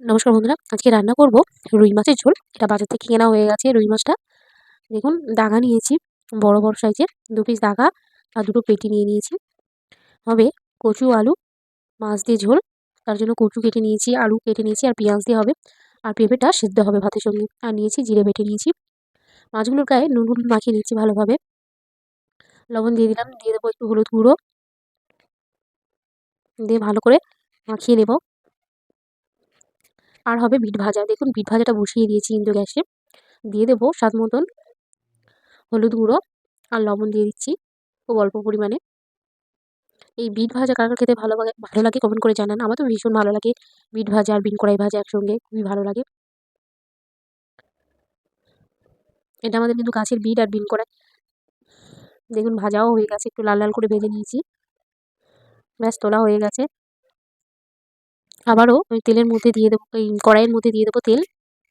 নমস্কার বন্ধুরা, আজকে রান্না করব রুই মাছের ঝোল। এটা বাজার থেকে কেনা হয়ে গেছে রুই মাছটা। দেখুন, দাগা নিয়েছি, বড় বড় সাইজের, দু পিস দাগা আর দুটো পেটি নিয়ে নিয়েছি। হবে কচু, আলু, মাছ দিয়ে ঝোল। তার জন্য কচু কেটে নিয়েছি, আলু কেটে নিয়েছি আর পেঁয়াজ দিয়ে হবে। আর পেঁপেটা সিদ্ধ হবে ভাতের সঙ্গে। আর নিয়েছি জিরে বেটে নিয়েছি। মাছগুলোর গায়ে নুন হলুদ মাখিয়ে নিয়েছি ভালোভাবে। লবণ দিয়ে দিলাম, দিয়ে দেবো একটু হলুদ গুঁড়ো। দিয়ে ভালো করে মাখিয়ে নেব। আর হবে বিট ভাজা। দেখুন, বিট ভাজাটা বসিয়ে দিয়েছি ইন্দো গ্যাসে। দিয়ে দেবো স্বাদ মতন হলুদ গুঁড়ো আর লবণ দিয়ে দিচ্ছি খুব অল্প পরিমাণে। এই বিট ভাজা কার খেতে ভালো লাগে ভালো লাগে কমেন্ট করে জানান। আমার তো ভীষণ ভালো লাগে বিট ভাজা আর বিন কড়াই ভাজা একসঙ্গে, খুবই ভালো লাগে। এটা আমাদের কিন্তু গাছের বিট আর বিন কড়াই। দেখুন, ভাজাও হয়ে গেছে, একটু লাল লাল করে ভেজে নিয়েছি। ব্যাস, তোলা হয়ে গেছে। আবারও ওই তেলের মধ্যে দিয়ে দেবো, ওই কড়াইয়ের মধ্যে দিয়ে দেবো তেল।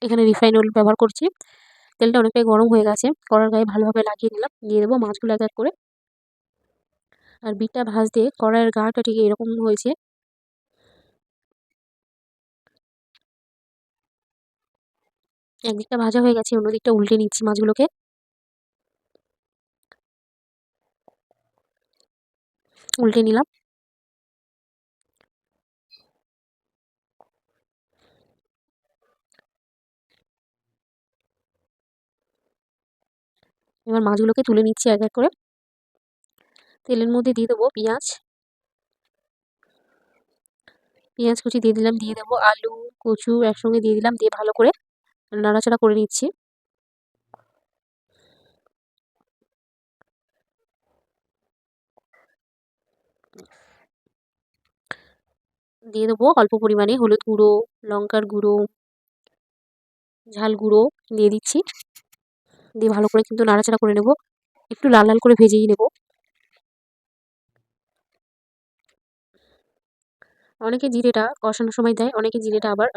এখানে রিফাইন অয়েল ব্যবহার করছি। তেলটা অনেকটাই গরম হয়ে গেছে, কড়ার গায়ে ভালোভাবে লাগিয়ে নিলাম দিয়ে দেবো মাছগুলো এক এক করে। আর বিটটা ভাজতে কড়াইয়ের গাটা ঠিক এরকম হয়েছে। একদিকটা ভাজা হয়ে গেছে অন্যদিকটা উল্টে নিচ্ছি মাছগুলোকে। উল্টে নিলাম। এবার মাছগুলোকে তুলে নিচ্ছি এক এক করে। তেলের মধ্যে দিয়ে দেবো পেঁয়াজ। পেঁয়াজ কুচি দিয়ে দিলাম, দিয়ে দেবো আলু, কচু একসঙ্গে দিয়ে দিলাম, দিয়ে ভালো করে নাড়াচাড়া করে নিচ্ছি। দিয়ে দেবো অল্প পরিমাণে হলুদ গুঁড়ো, লঙ্কার গুঁড়ো, ঝাল গুঁড়ো দিয়ে দিচ্ছি। দিয়ে ভালো করে কিন্তু নাড়াচাড়া করে নেব। একটু লাল লাল করে ভেজেই নেব। অনেকে জিরেটা কষানোর সময় দেয়, অনেকে জিরেটা আবার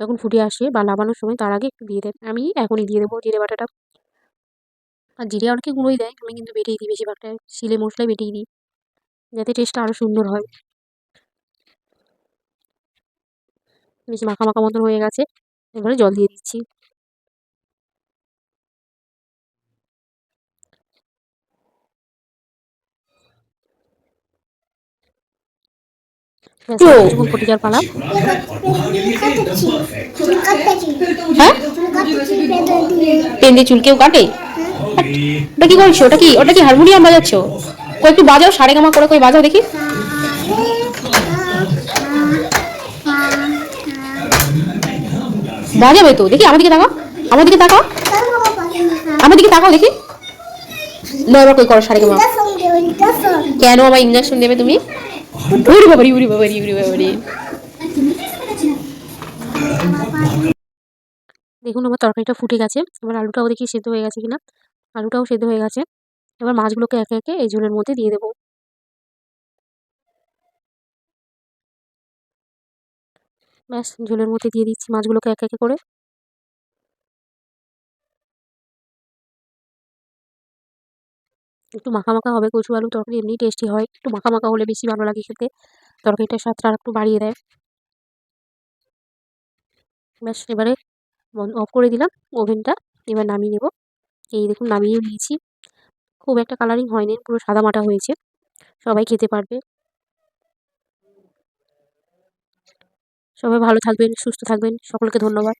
যখন ফুটে আসে বা লাবানোর সময় তার আগে একটু দিয়ে দেয়। আমি এখনই দিয়ে দেবো জিরে বাটাটা। আর জিরে অনেকে গুঁড়োই দেয় আমি কিন্তু বেটেই দিই বেশিরভাগটা। শিলে মশলাই বেটেই দিই, যাতে টেস্টটা আরও সুন্দর হয়। বেশি মাখা মাখা মতন হয়ে গেছে। এবারে জল দিয়ে দিচ্ছি। পালা হ্যাঁ। পেন দিয়ে চুল কেউ কাটে? ওটা কি করছ ওটা কি ওটা কি হারমোনিয়াম বাজাচ্ছ? কই একটু বাজাও সারে গামা করে কই বাজাও দেখি। বাজাবে তো দেখি আমার দিকে তাকাও আমার দিকে তাকাও। আমার দিকে তাকাও দেখি। না এবার কই করো সারে গামা। কেন আমার ইঞ্জেকশন দেবে তুমি? উড়ি বাবারি উড়ি দেখুন আমার তরকারিটা ফুটে গেছে। এবার আলুটাও দেখি সেদ্ধ হয়ে গেছে কিনা। আলুটাও সেদ্ধ হয়ে গেছে। এবার মাছগুলোকে একে একে এই ঝোলের মধ্যে দিয়ে দেবো। ব্যাস, ঝোলের মধ্যে দিয়ে দিচ্ছি মাছগুলোকে একে একে করে। একটু মাখা মাখা হবে, কচু আলু তরকারি এমনি টেস্টি হয়। একটু মাখা মাখা হলে বেশি ভালো লাগে খেতে। তরকারিটার স্বাদটা আর একটু বাড়িয়ে দেয়। ব্যাস, এবারে অফ করে দিলাম ওভেনটা এবার নামিয়ে নেব। এই দেখুন, নামিয়ে নিয়েছি। খুব একটা কালারিং হয়নি, পুরো সাদা মাটা হয়েছে। সবাই খেতে পারবে। সবাই ভালো থাকবেন, সুস্থ থাকবেন। সকলকে ধন্যবাদ।